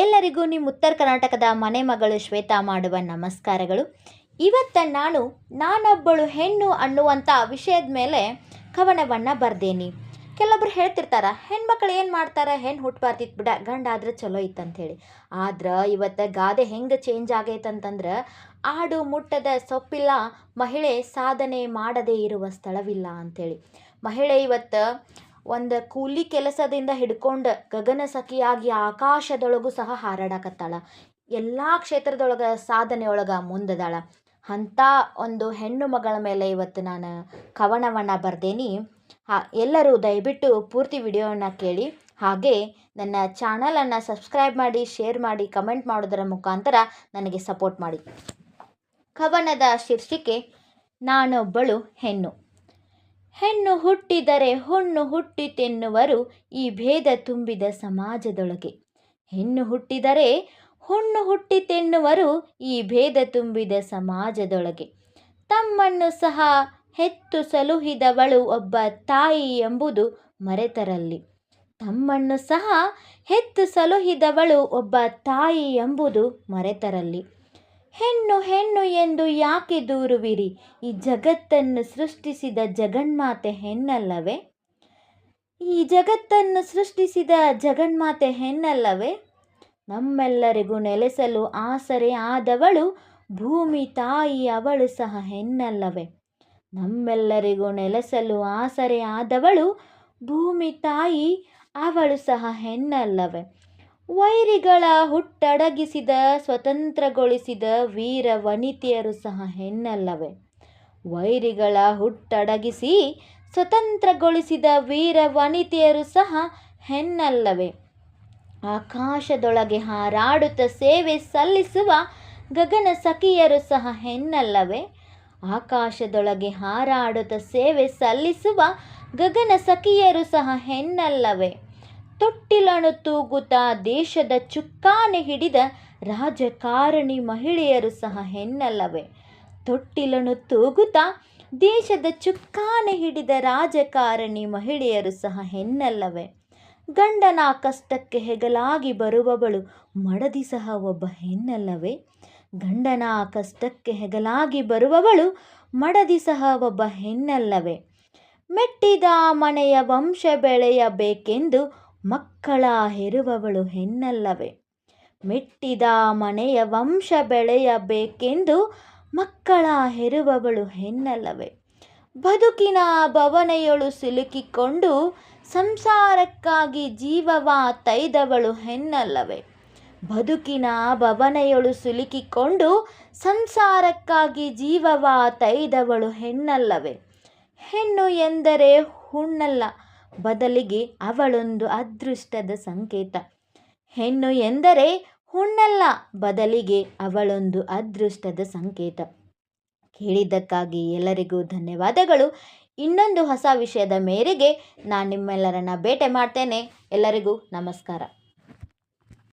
ಎಲ್ಲರಿಗೂ ನಿಮ್ಮ ಉತ್ತರ ಕರ್ನಾಟಕದ ಮನೆ ಮಗಳು ಶ್ವೇತಾ ಮಾಡುವ ನಮಸ್ಕಾರಗಳು. ಇವತ್ತ ನಾನು ನಾನೊಬ್ಬಳು ಹೆಣ್ಣು ಅನ್ನುವಂಥ ವಿಷಯದ ಮೇಲೆ ಕವನವನ್ನು ಬರ್ದೇನಿ. ಕೆಲವೊಬ್ರು ಹೇಳ್ತಿರ್ತಾರ, ಹೆಣ್ಮಕ್ಳು ಏನು ಮಾಡ್ತಾರೆ? ಹೆಣ್ಣು ಹುಟ್ಟಬಾರ್ದಿತ್ತು ಬಿಡ, ಗಂಡ ಆದ್ರೆ ಚಲೋ ಇತ್ತಂಥೇಳಿ ಆದ್ರೆ ಇವತ್ತು ಗಾದೆ ಹೆಂಗೆ ಚೇಂಜ್ ಆಗೈತಂತಂದ್ರೆ ಆಡು ಮುಟ್ಟದ ಸೊಪ್ಪಿಲ್ಲ ಮಹಿಳೆ ಸಾಧನೆ ಮಾಡದೇ ಇರುವ ಸ್ಥಳವಿಲ್ಲ ಅಂಥೇಳಿ ಮಹಿಳೆ ಇವತ್ತು ಒಂದು ಕೂಲಿ ಕೆಲಸದಿಂದ ಹಿಡ್ಕೊಂಡು ಗಗನ ಸಖಿಯಾಗಿ ಆಕಾಶದೊಳಗೂ ಸಹ ಹಾರಾಡಕತ್ತಾಳ. ಎಲ್ಲ ಕ್ಷೇತ್ರದೊಳಗೆ ಸಾಧನೆ ಒಳಗೆ ಮುಂದದಾಳ. ಅಂಥ ಒಂದು ಹೆಣ್ಣು ಮಗಳ ಮೇಲೆ ಇವತ್ತು ನಾನು ಕವನವನ್ನು ಬರ್ದೇನಿ. ಹಾ, ಎಲ್ಲರೂ ದಯವಿಟ್ಟು ಪೂರ್ತಿ ವಿಡಿಯೋವನ್ನು ಕೇಳಿ. ಹಾಗೆ ನನ್ನ ಚಾನಲನ್ನು ಸಬ್ಸ್ಕ್ರೈಬ್ ಮಾಡಿ, ಶೇರ್ ಮಾಡಿ, ಕಮೆಂಟ್ ಮಾಡೋದರ ಮುಖಾಂತರ ನನಗೆ ಸಪೋರ್ಟ್ ಮಾಡಿ. ಕವನದ ಶೀರ್ಷಿಕೆ, ನಾನೊಬ್ಬಳು ಹೆಣ್ಣು. ಹೆಣ್ಣು ಹುಟ್ಟಿದರೆ ಹುಣ್ಣು ಹುಟ್ಟಿತೆನ್ನುವರು ಈ ಭೇದ ತುಂಬಿದ ಸಮಾಜದೊಳಗೆ. ಹೆಣ್ಣು ಹುಟ್ಟಿದರೆ ಹುಣ್ಣು ಹುಟ್ಟಿತೆನ್ನುವರು ಈ ಭೇದ ತುಂಬಿದ ಸಮಾಜದೊಳಗೆ. ತಮ್ಮನ್ನು ಸಹ ಹೆತ್ತು ಸಲುಹಿದವಳು ಒಬ್ಬ ತಾಯಿ ಎಂಬುದು ಮರೆತರಲ್ಲಿ. ತಮ್ಮನ್ನು ಸಹ ಹೆತ್ತು ಸಲುಹಿದವಳು ಒಬ್ಬ ತಾಯಿ ಎಂಬುದು ಮರೆತರಲ್ಲಿ. ಹೆಣ್ಣು ಹೆಣ್ಣು ಎಂದು ಯಾಕೆ ದೂರುವಿರಿ? ಈ ಜಗತ್ತನ್ನು ಸೃಷ್ಟಿಸಿದ ಜಗನ್ಮಾತೆ ಹೆಣ್ಣಲ್ಲವೇ? ಈ ಜಗತ್ತನ್ನು ಸೃಷ್ಟಿಸಿದ ಜಗನ್ಮಾತೆ ಹೆಣ್ಣಲ್ಲವೇ? ನಮ್ಮೆಲ್ಲರಿಗೂ ನೆಲೆಸಲು ಆಸರೆ ಆದವಳು ಭೂಮಿ ತಾಯಿ ಅವಳು ಸಹ ಹೆಣ್ಣಲ್ಲವೇ? ನಮ್ಮೆಲ್ಲರಿಗೂ ನೆಲೆಸಲು ಆಸರೆ ಆದವಳು ಭೂಮಿ ತಾಯಿ ಅವಳು ಸಹ ಹೆಣ್ಣಲ್ಲವೇ? ವೈರಿಗಳ ಹುಟ್ಟಡಗಿಸಿದ, ಸ್ವತಂತ್ರಗೊಳಿಸಿದ ವೀರ ವನಿತೆಯರು ಸಹ ಹೆಣ್ಣಲ್ಲವೇ? ವೈರಿಗಳ ಹುಟ್ಟಡಗಿಸಿ, ಸ್ವತಂತ್ರಗೊಳಿಸಿದ ವೀರ ವನಿತೆಯರು ಸಹ ಹೆಣ್ಣಲ್ಲವೇ? ಆಕಾಶದೊಳಗೆ ಹಾರಾಡುತ್ತ ಸೇವೆ ಸಲ್ಲಿಸುವ ಗಗನ ಸಖಿಯರು ಸಹ ಹೆಣ್ಣಲ್ಲವೇ? ಆಕಾಶದೊಳಗೆ ಹಾರಾಡುತ್ತ ಸೇವೆ ಸಲ್ಲಿಸುವ ಗಗನ ಸಖಿಯರು ಸಹ ಹೆಣ್ಣಲ್ಲವೇ? ತೊಟ್ಟಿಲನು ತೂಗುತ್ತಾ ದೇಶದ ಚುಕ್ಕಾನೆ ಹಿಡಿದ ರಾಜಕಾರಣಿ ಮಹಿಳೆಯರು ಸಹ ಹೆಣ್ಣಲ್ಲವೇ. ತೊಟ್ಟಿಲನು ತೂಗುತ್ತಾ ದೇಶದ ಚುಕ್ಕಾನೆ ಹಿಡಿದ ರಾಜಕಾರಣಿ ಮಹಿಳೆಯರು ಸಹ ಹೆಣ್ಣಲ್ಲವೇ. ಗಂಡನ ಕಷ್ಟಕ್ಕೆ ಹೆಗಲಾಗಿ ಬರುವವಳು ಮಡದಿ ಸಹ ಒಬ್ಬ ಹೆಣ್ಣಲ್ಲವೇ. ಗಂಡನ ಕಷ್ಟಕ್ಕೆ ಹೆಗಲಾಗಿ ಬರುವವಳು ಮಡದಿ ಸಹ ಒಬ್ಬ ಹೆಣ್ಣಲ್ಲವೇ. ಮೆಟ್ಟಿದ ಮನೆಯ ವಂಶ ಬೆಳೆಯಬೇಕೆಂದು ಮಕ್ಕಳ ಹೆರುವವಳು ಹೆಣ್ಣಲ್ಲವೇ? ಮೆಟ್ಟಿದ ಮನೆಯ ವಂಶ ಬೆಳೆಯಬೇಕೆಂದು ಮಕ್ಕಳ ಹೆರುವವಳು ಹೆಣ್ಣಲ್ಲವೇ? ಬದುಕಿನ ಭವನೆಯೊಳು ಸಿಲುಕಿಕೊಂಡು ಸಂಸಾರಕ್ಕಾಗಿ ಜೀವವ ತೈದವಳು ಹೆಣ್ಣಲ್ಲವೇ? ಬದುಕಿನ ಭವನೆಯೊಳು ಸಿಲುಕಿಕೊಂಡು ಸಂಸಾರಕ್ಕಾಗಿ ಜೀವವ ತೈದವಳು ಹೆಣ್ಣಲ್ಲವೇ? ಹೆಣ್ಣು ಎಂದರೆ ಹುಣ್ಣಲ್ಲ ಬದಲಿಗೆ ಅವಳೊಂದು ಅದೃಷ್ಟದ ಸಂಕೇತ. ಹೆಣ್ಣು ಎಂದರೆ ಹುಣ್ಣಲ್ಲ, ಬದಲಿಗೆ ಅವಳೊಂದು ಅದೃಷ್ಟದ ಸಂಕೇತ. ಕೇಳಿದ್ದಕ್ಕಾಗಿ ಎಲ್ಲರಿಗೂ ಧನ್ಯವಾದಗಳು. ಇನ್ನೊಂದು ಹೊಸ ವಿಷಯದ ಮೇರೆಗೆ ನಾನು ನಿಮ್ಮೆಲ್ಲರನ್ನ ಭೇಟಿ ಮಾಡ್ತೇನೆ. ಎಲ್ಲರಿಗೂ ನಮಸ್ಕಾರ.